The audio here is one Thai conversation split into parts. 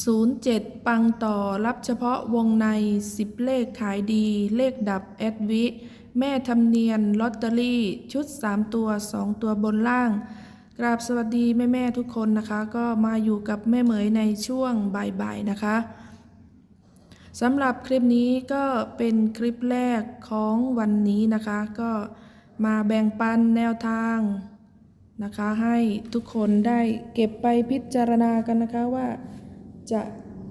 07 ปังต่อรับเฉพาะวงใน 10 เลขขายดี เลขดับแอดวิ แม่ทำเนียนลอตเตอรี่ ชุด 3 ตัว 2 ตัวบนล่าง กราบสวัสดีแม่ๆทุกคนนะคะ ก็มาอยู่กับแม่เหมยในช่วงบ่ายๆนะคะสำหรับคลิปนี้ก็เป็นคลิปแรกของวันนี้นะคะ ก็มาแบ่งปันแนวทางนะคะ ให้ทุกคนได้เก็บไปพิจารณากันนะคะว่า จะ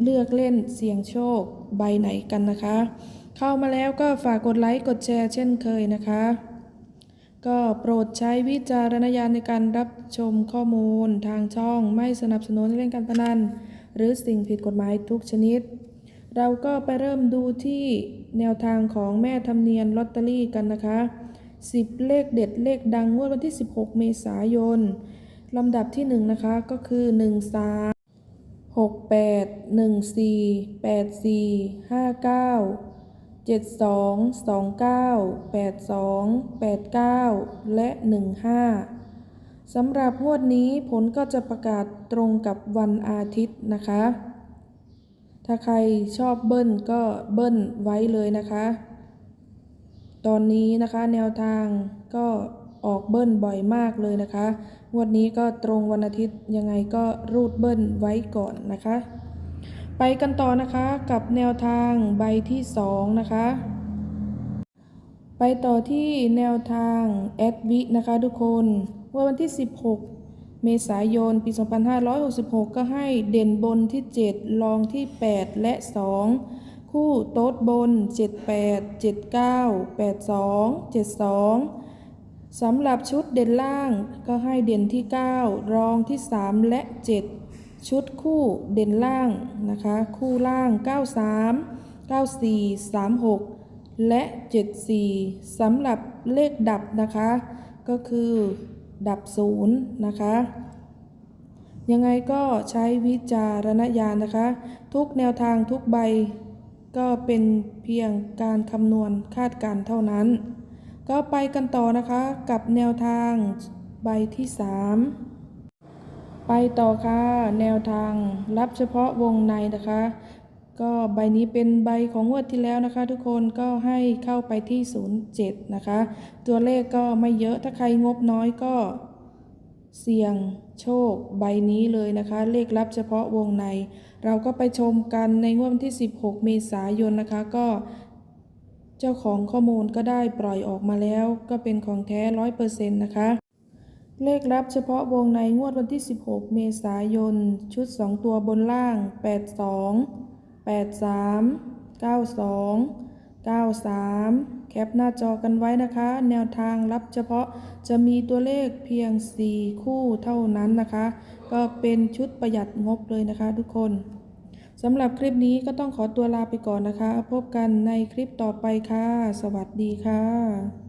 เลือกเล่นเสี่ยงโชคใบไหนกันนะคะ เข้ามาแล้วก็ฝากกดไลค์กดแชร์เช่นเคยนะคะ ก็โปรดใช้วิจารณญาณในการรับชมข้อมูลทางช่องไม่สนับสนุนเล่นการพนันหรือสิ่งผิดกฎหมายทุกชนิด เราก็ไปเริ่มดูที่แนวทางของแม่ทำเนียนลอตเตอรี่กันนะคะ 10 เลขเด็ดเลขดังงวดวันที่ 16 เมษายนลำดับที่ 1 นะคะก็คือ 1 3 6 8 1 4 8 4 5 9 7 2 2 9 8 2 8 9แปดสองแปดเก้าและ15สำหรับงวดนี้ผลก็จะประกาศตรงกับวันอาทิตย์นะคะ ถ้าใครชอบเบิ้ลก็เบิ้ลไว้เลยนะคะ ตอนนี้นะคะแนวทางก็ออกเบิ้ลบ่อยมากเลยนะคะ งวดนี้ก็ตรงวันอาทิตย์ยังไงก็รูดเบิ้ลไว้ก่อนนะคะ ไปกันต่อนะคะกับแนวทางใบที่2นะคะไปต่อที่แนวทางแอดวินะคะทุกคนว่าวันที่ 16 เมษายน ปี 2566 ก็ให้เด่นบนที่ 7 รองที่ 8 และ 2 คู่โต๊ดบน 78 79 82 72 สำหรับชุดเด่นล่างก็ให้เด่นที่ 9 รองที่ 3 และ 7 ชุดคู่เด่นล่างนะคะ คู่ล่าง 93 94 36 และ 74 สำหรับเลขดับนะคะ ก็คือดับศูนย์นะคะ ยังไงก็ใช้วิจารณญาณนะคะ ทุกแนวทางทุกใบ ก็เป็นเพียงการคำนวณคาดการณ์เท่านั้น ก็ไปกันต่อนะคะกับแนวทางใบที่ 3 ไปต่อค่ะ แนวทางรับเฉพาะวงในนะคะ ก็ใบนี้เป็นใบของงวดที่แล้วนะคะ ทุกคนก็ให้เข้าไปที่ 07 นะคะ ตัวเลขก็ไม่เยอะถ้าใครงบน้อยก็เสี่ยงโชคใบนี้เลยนะคะ เลขลับเฉพาะวงใน เราก็ไปชมกันในงวดวันที่ 16 เมษายนนะคะ ก็ เจ้าของข้อมูลก็ได้ปล่อยออกมาแล้ว ก็เป็นของแท้ร้อยเปอร์เซ็นต์นะคะ เลขลับเฉพาะวงในงวดวันที่ 16 เมษายน ชุด 2 ตัวบนล่าง 82 83 92 93 แคปหน้าจอกันไว้นะคะ แนวทางรับเฉพาะจะมีตัวเลขเพียง 4 คู่เท่านั้นนะคะ ก็เป็นชุดประหยัดงบเลยนะคะทุกคน สำหรับคลิปนี้ก็ต้องขอตัวลาไปก่อนนะคะ พบกันในคลิปต่อไปค่ะ สวัสดีค่ะ